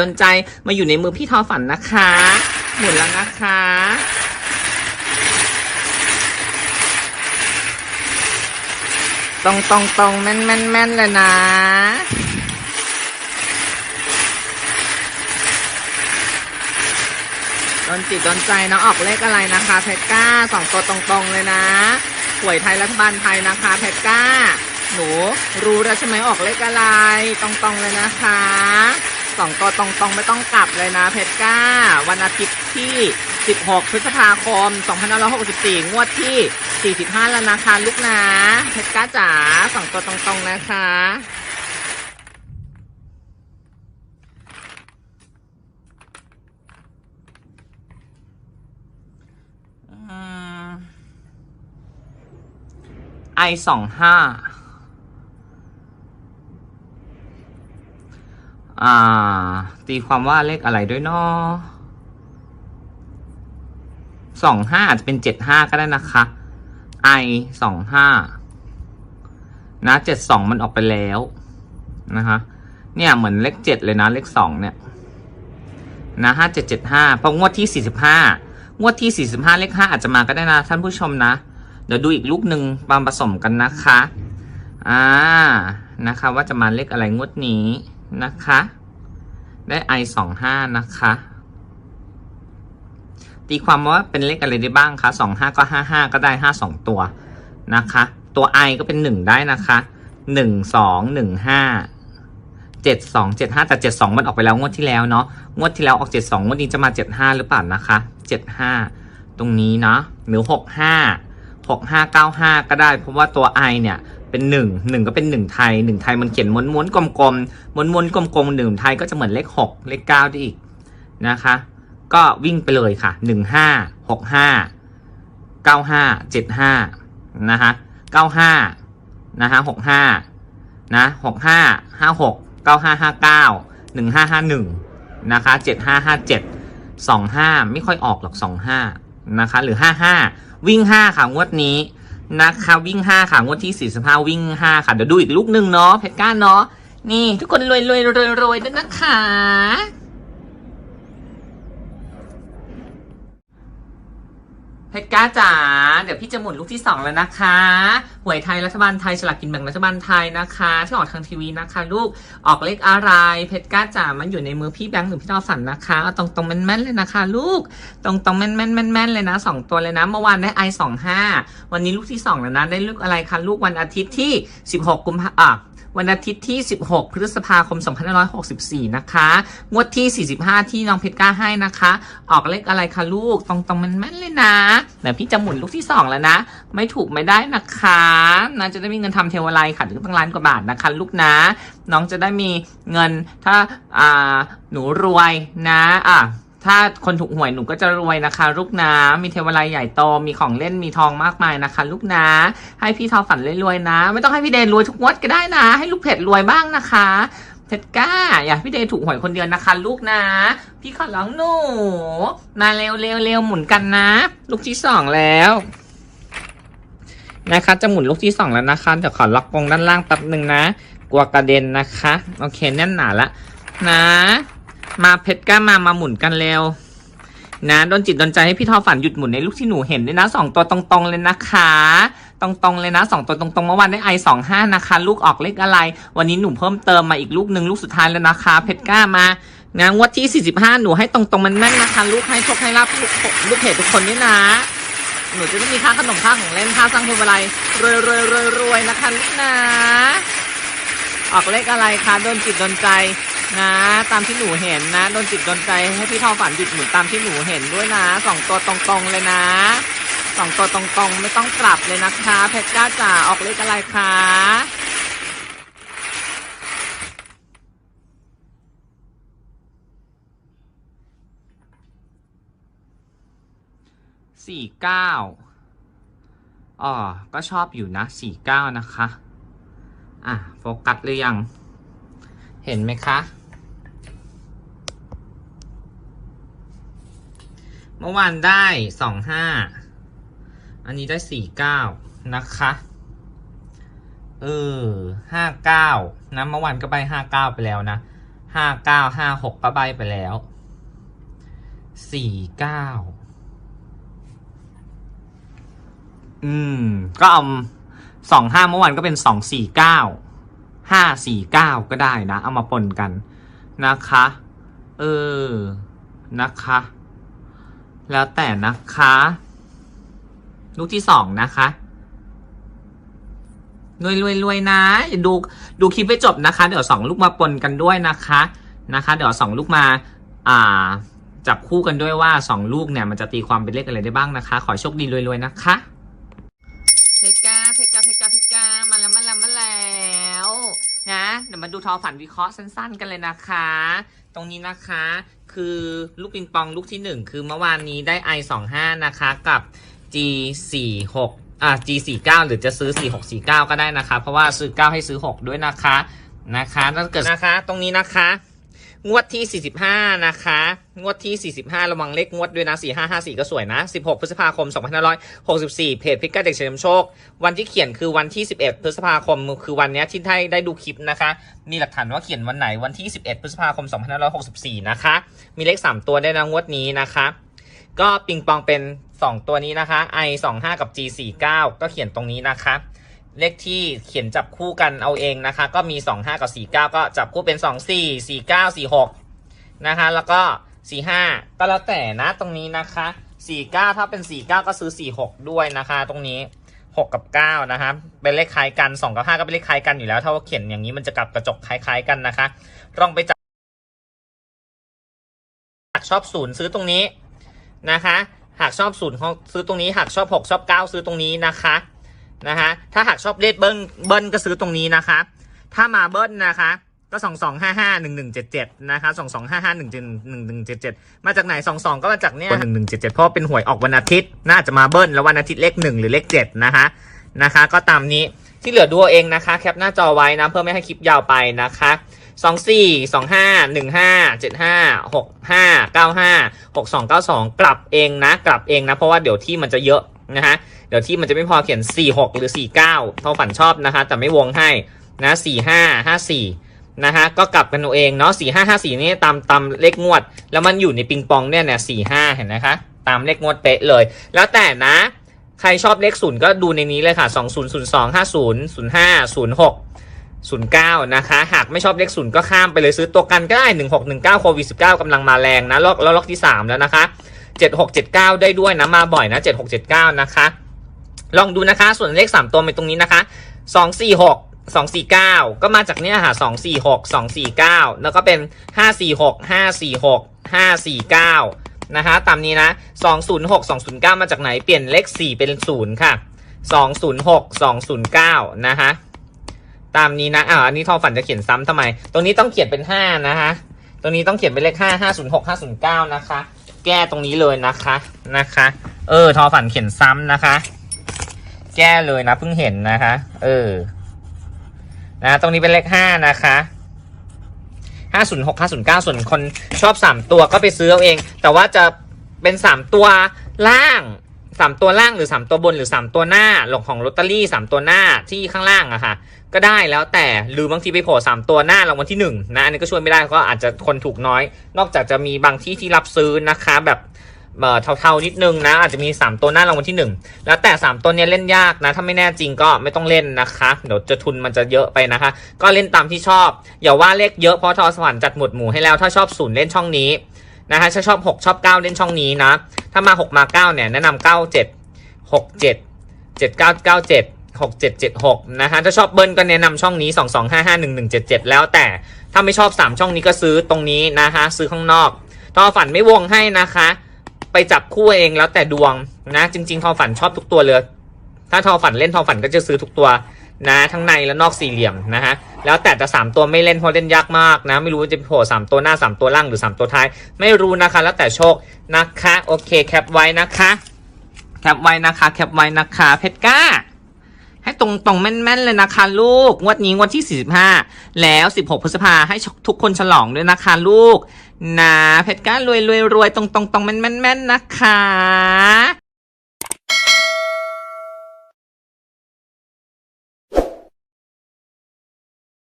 ดนใจมาอยู่ในมือพี่ทอฝันนะคะ หมุนแล้วนะคะ ตรงตรงตรงแม่นแม่นแม่นเลยนะ โดนจิตโดนใจน้องออกเลขอะไรนะคะเพชรก้าสองตัวตรงๆเลยนะหวยไทยรัฐบาลไทยนะคะเพชรก้า หนูรู้แล้วใช่ไหมออกเลขอะไร ตรงๆเลยนะคะ สองตัวตรงๆไม่ต้องกลับเลยนะเพชรก้า วันอาทิตย์ที่ 16 พฤษภาคม 2564 งวดที่ 45 แล้วนะคะลูกนะเพชรก้าจ๋าสองตัวตรงๆนะคะไอสองห้า อ่า ตีความว่าเลขอะไรด้วยเนาะสองห้าอาจจะเป็นเจ็ดห้าก็ได้นะคะไอสองห้านะเจ็ดสองมันออกไปแล้วนะคะเนี่ยเหมือนเลขเจ็ดเลยนะเลขสองเนี่ยนะห้าเจ็ดเจ็ดห้าเพราะงวดที่สี่สิบห้างวดที่สี่สิบห้าเลขห้าอาจจะมาก็ได้นะท่านผู้ชมนะ เดี๋ยวดูอีกลูกหนึ่งมาผสมกันนะคะ อ่านะคะ ว่าจะมาเลขอะไรงวดนี้ นะคะ ได้ไอสองห้านะคะ ตีความว่าเป็นเลขอะไรได้บ้างคะสองห้าก็ห้าห้าก็ได้ห้าสองตัวนะคะ ตัวไอก็เป็นหนึ่งได้นะคะหนึ่งสองหนึ่งห้าเจ็ดสองเจ็ดห้าแต่เจ็ดสองมันออกไปแล้วงวดที่แล้วเนาะงวดที่แล้วออกเจ็ดสองงวดนี้จะมาเจ็ดห้าหรือเปล่านะคะเจ็ดห้าตรงนี้เนาะหรือหกห้าหกห้าเก้าห้าก็ได้เพราะว่าตัว i เนี่ย เป็นหนึ่งหนึ่งก็เป็นหนึ่งไทยหนึ่งไทยมันเขียนม้วนม้วนๆกลมกลมม้วนม้วนๆกลมกลมๆหนึ่งไทยก็จะเหมือนเลขหกเลขเก้าได้อีกนะคะ ก็วิ่งไปเลยค่ะหนึ่งห้าหกห้าเก้าห้าเจ็ดห้านะคะเก้าห้านะคะหกห้านะหกห้าห้าหกเก้าห้าห้าเก้าหนึ่งห้าห้าหนึ่งนะคะเจ็ดห้าห้าเจ็ดสองห้าไม่ค่อยออกหรอกสองห้านะคะ หรือห้าห้าวิ่งห้าค่ะงวดนี้ นะคะวิ่งห้าค่ะงวดที่สี่สิบห้าวิ่งห้าค่ะ เดี๋ยวดูอีกลูกหนึ่งเนาะเพชรก้าเนาะนี่ทุกคนรวยรวยรวยรวยด้วยนะคะ เพชรก้าจ๋าเดี๋ยวพี่จะหมุนลูกที่สองแล้วนะคะหวยไทยรัฐบาลไทยฉลากกินแบ่งรัฐบาลไทยนะคะที่ออกทางทีวีนะคะ ลูกออกเลขอะไร เพชรก้าจ๋ามันอยู่ในมือพี่แบงค์หรือพี่ดอฝันนะคะเอาตรงๆแม่นๆเลยนะคะ ลูกตรงตรงแม่นแม่นแม่นแม่นเลยนะสองตัวเลยนะเมื่อวานได้ไอสองห้าวันนี้ลูกที่สองแล้วนะได้ลูกอะไรคะลูกวันอาทิตย์ที่สิบหกกุมภาอะ วันอาทิตย์ที่ 16 พฤษภาคม 2564 นะคะ งวดที่ 45 ที่น้องเพชรกล้าให้นะคะ ออกเลขอะไรคะลูก ตรงตรงแม่นแม่นเลยนะเดี๋ยวพี่จะหมุนลูกที่ 2 แล้วนะ ไม่ถูกไม่ได้นะคะนะจะได้มีเงินทำเทวไลค่ะถึงตั้งล้านกว่าบาทนะคะ ลูกนะ น้องจะได้มีเงินถ้าอ่าหนูรวยนะอะ ถ้าคนถูกหวยหนูก็จะรวยนะคะ ลูกนะ มีเทวไลยใหญ่โต มีของเล่น มีทองมากมายนะคะ ลูกนะ ให้พี่ทอฝันรวยๆนะ ไม่ต้องให้พี่เดนรวยทุกงวดก็ได้นะ ให้ลูกเพจรวยบ้างนะคะเพชรก้า อย่าพี่เดนถูกหวยคนเดียวนะคะ ลูกนะ พี่ขอร้องหนู มาเร็วเร็วเร็วหมุนกันนะ ลูกที่สองแล้วนะคะ จะหมุนลูกที่สองแล้วนะคะเดี๋ยวขอล็อกกรงด้านล่างแป๊บหนึ่งนะ กลัวกระเด็นนะคะ โอเคแน่นหนาละนะ มาเพชรก้ามามาหมุนกันเร็วนะโดนจิตโดนใจให้พี่ทอฝันหยุดหมุนในลูกที่หนูเห็นด้วยนะสองตัวตรงๆเลยนะคะ ตรงๆเลยนะสองตัวตรงๆเมื่อวานได้ไอสองห้านะคะ ลูกออกเลขอะไร วันนี้หนูเพิ่มเติมมาอีกลูกหนึ่งลูกสุดท้ายแล้วนะคะ เพชรก้ามานงวดที่ 45 หนูให้ตรงๆมันแม่นนะคะ ลูกให้โชคให้รับลูกเพจทุกคนด้วยนะ หนูจะต้องมีค่าขนมค่าของเล่นค่าสร้างพวงมาลัยรวยรวยรวยรวยนะคะลูกนะ ออกเลขอะไรคะโดนจิตโดนใจ นะ ตามที่หนูเห็นนะโดนจิตโดนใจให้พี่ทอฝันหยุดหมุนตามที่หนูเห็นด้วยนะสองตัวตรงๆเลยนะสองตัวตรงๆไม่ต้องกลับเลยนะคะ เพชรก้าจ๋าออกเลขอะไรคะสี่เก้าอ๋อก็ชอบอยู่นะสี่เก้านะคะ อะ โฟกัสหรือยัง เห็นไหมคะ เมื่อวานได้สองห้า อันนี้ได้สี่เก้านะคะ เออห้าเก้านะเมื่อวานก็ไปห้าเก้าไปแล้วนะห้าเก้าห้าหกก็ใบไปแล้วสี่เก้าอืม ก็เอาสองห้าเมื่อวานก็เป็นสองสี่เก้า ห้าสี่เก้าก็ได้นะ เอามาปนกันนะคะ เออ นะคะ แล้วแต่นะคะ ลูกที่สองนะคะรวยรวยรวยนะอย่าดูดูคลิปไปจบนะคะ เดี๋ยวสองลูกมาปนกันด้วยนะคะนะคะ เดี๋ยวสองลูกมา อ่า จับคู่กันด้วยว่าสองลูกเนี่ยมันจะตีความเป็นเลขอะไรได้บ้างนะคะ ขอโชคดีรวยๆนะคะ ดี๋ยวมาดูทอฝันวิเคราะห์สั้น ๆ กันเลยนะคะ ตรงนี้นะคะ คือลูกปิงปองลูกที่หนึ่งคือเมื่อวานนี้ได้ i 2 5 นะคะกับ g 4 6 อ่า g 4 9 หรือจะซื้อ 4 6 4 9 ก็ได้นะคะ เพราะว่าซื้อ 9 ให้ซื้อ 6 ด้วยนะคะนะคะถ้าเกิดนะคะ ตรงนี้นะคะ งวดที่ 45 นะคะ งวดที่ 45 ระวังเลขงวดด้วยนะ 4554 ก็สวยนะ 16 พฤษภาคม 2564 เพจพิกาเด็กเฉลิมโชค วันที่เขียนคือวันที่ 11 พฤษภาคม คือวันนี้ที่ได้ได้ดูคลิปนะคะ มีหลักฐานว่าเขียนวันไหน วันที่ 11 พฤษภาคม 2564 นะคะ มีเลข 3 ตัวได้นะงวดนี้นะคะ ก็ปิงปองเป็น 2 ตัวนี้นะคะ i 2 5กับ g 4 9ก็เขียนตรงนี้นะคะ เลขที่เขียนจับคู่กันเอาเองนะคะ ก็มี 2 5 กับ 4 9 ก็จับคู่เป็น 2 4 4 9 4 6 นะคะ แล้วก็ 4 5 ก็แล้วแต่นะตรงนี้นะคะ 4 9 ถ้าเป็น 4 9 ก็ซื้อ 4 6 ด้วยนะคะ ตรงนี้ 6 กับ 9 นะคะเป็นเลขคล้ายกัน 2 กับ 5 ก็เป็นเลขคล้ายกันอยู่แล้ว ถ้าว่าเขียนอย่างนี้มันจะกลับกระจกคล้ายๆกันนะคะ ลองไปจับหากชอบศูนย์ซื้อตรงนี้นะคะ หากชอบศูนย์ซื้อตรงนี้ หากชอบ 6 ชอบ 9 ซื้อตรงนี้นะคะ นะคะถ้าหากชอบเลขเบิ้ลเบิ้ลก็ซื้อตรงนี้นะคะถ้ามาเบิ้ลนะคะก็สองสองห้าห้าหนึ่งหนึ่งเจ็ดเจ็ดนะคะสองสองห้าห้าหนึ่งหนึ่งหนึ่งหนึ่งเจ็ดเจ็ดมาจากไหนสองสองก็มาจากเนี่ยหนึ่งหนึ่งเจ็ดเจ็ดเพราะเป็นหวยออกวันอาทิตย์ น่าจะมาเบิ้ลแล้ววันอาทิตย์เลขหนึ่งหรือเลขเจ็ดนะคะนะคะ ก็ตามนี้ที่เหลือดูเอาเองนะคะ แคปหน้าจอไว้นะเพื่อไม่ให้คลิปยาวไปนะคะสองสี่สองห้าหนึ่งห้าเจ็ดห้าหกห้าเก้าห้าหกสองเก้าสองกลับเองนะ กลับเองนะ เพราะว่าเดี๋ยวที่มันจะเยอะ นะฮะ เดี๋ยวที่มันจะไม่พอเขียนสี่หรือสี่เท่าฝันชอบนะคะ แต่ไม่วงให้นะสี่ห้าห้าสี่นะฮะ ก็กลับกันเอาเองเนาะสี่ห้าห้าสี่นี่ตามตามเลขงวด แล้วมันอยู่ในปิงปองเนี่ยเนี่ยสี่ห้าเห็นนะคะ ตามเลขงวดเป๊ะเลย แล้วแต่นะ ใครชอบเลขศูนย์ก็ดูในนี้เลยค่ะสองศูนย์ศูนย์สองห้าศูนะคะ หากไม่ชอบเลขศูนย์ก็ข้ามไปเลยซื้อตัวกันก็ได้หนึ่งหกหนึ่งเก้าโควิดสิบเก้ากำลังมาแรงนะล็อกแล้วล็อกที่สามแล้วนะคะ เจ็ดหกเจ็ดเก้าได้ด้วยนะมาบ่อยนะเจ็ดหกเจ็ดเก้านะคะ ลองดูนะคะ ส่วนเลขสามตัวเป็นตรงนี้นะคะสองสี่หกสองสี่เก้าก็มาจากเนี้ยค่ะสองสี่หกสองสี่เก้าแล้วก็เป็นห้าสี่หกห้าสี่หกห้าสี่เก้านะคะ ตามนี้นะสองศูนย์หกสองศูนย์เก้ามาจากไหนเปลี่ยนเลขสี่เป็นศูนย์ค่ะสองศูนย์หกสองศูนย์เก้านะคะตามนี้นะอ่าอันนี้ทอฝันจะเขียนซ้ำทำไม ตรงนี้ต้องเขียนเป็นห้านะคะ ตรงนี้ต้องเขียนเป็นเลขห้าห้าศูนย์หกห้าศูนย์เก้านะคะ แก้ตรงนี้เลยนะคะนะคะ เออ ทอฝันเขียนซ้ำนะคะ แก้เลยนะเพิ่งเห็นนะคะ เออ นะ ตรงนี้เป็นเลขห้านะคะห้าศูนย์หกห้าศูนย์เก้าส่วนคนชอบสามตัวก็ไปซื้อเอาเอง แต่ว่าจะเป็นสามตัวล่าง สามตัวล่างหรือสามตัวบนหรือสามตัวหน้าหลงของลอตเตอรี่สามตัวหน้าที่ข้างล่างอะค่ะ ก็ได้แล้วแต่หรือบางทีไปโผล่สามตัวหน้ารางวัลที่หนึ่งนะอันนี้ก็ช่วยไม่ได้ก็อาจจะคนถูกน้อย นอกจากจะมีบางที่ที่รับซื้อนะคะแบบเอ่อเท่าๆนิดนึงนะ อาจจะมี 3 ตัวหน้ารางวัลที่ 1 แล้วแต่ 3 ตัวเนี้ยเล่นยากนะ ถ้าไม่แน่จริงก็ไม่ต้องเล่นนะคะเดี๋ยวจะทุนมันจะเยอะไปนะคะ ก็เล่นตามที่ชอบ อย่าว่าเลขเยอะเพราะทอสวรรค์จัดหมวดหมู่ให้แล้วถ้าชอบศูนย์เล่นช่องนี้ นะคะชอบ 6 ชอบ 9 เล่นช่องนี้นะ ถ้ามา 6 มา 9 เนี่ย แนะนำ9 7 6 7 7 9 9 7 6 7 7 6 นะฮะ ถ้าชอบเบิ้ลก็แนะนำช่องนี้ 2 2 5 5 1 1 7 7 แล้วแต่ ถ้าไม่ชอบ 3 ช่องนี้ก็ซื้อตรงนี้นะคะ ซื้อข้างนอกทอฝันไม่วงให้นะคะ ไปจับคู่เองแล้วแต่ดวงนะ จริง ๆ ทอฝันชอบทุกตัวเลย ถ้าทอฝันเล่นทอฝันก็จะซื้อทุกตัว นะทั้งในและนอกสี่เหลี่ยมนะฮะแล้วแต่จะสามตัวไม่เล่นเพราะเล่นยากมากนะ ไม่รู้ว่าจะโผล่สามตัวหน้าสามตัวล่างหรือสามตัวท้าย ไม่รู้นะคะ แล้วแต่โชคนะคะโอเคแคปไว้นะคะแคปไว้นะคะแคปไว้นะคะเพชรก้าให้ตรงตรงๆแม่นๆเลยนะคะ ลูกงวดนี้งวดที่ 45 แล้ว 16 พฤษภาให้ทุกคนฉลองด้วยนะคะ ลูกนะเพชรก้ารวยรวยรวยตรงตรงตรงๆแม่นแม่นๆนะคะ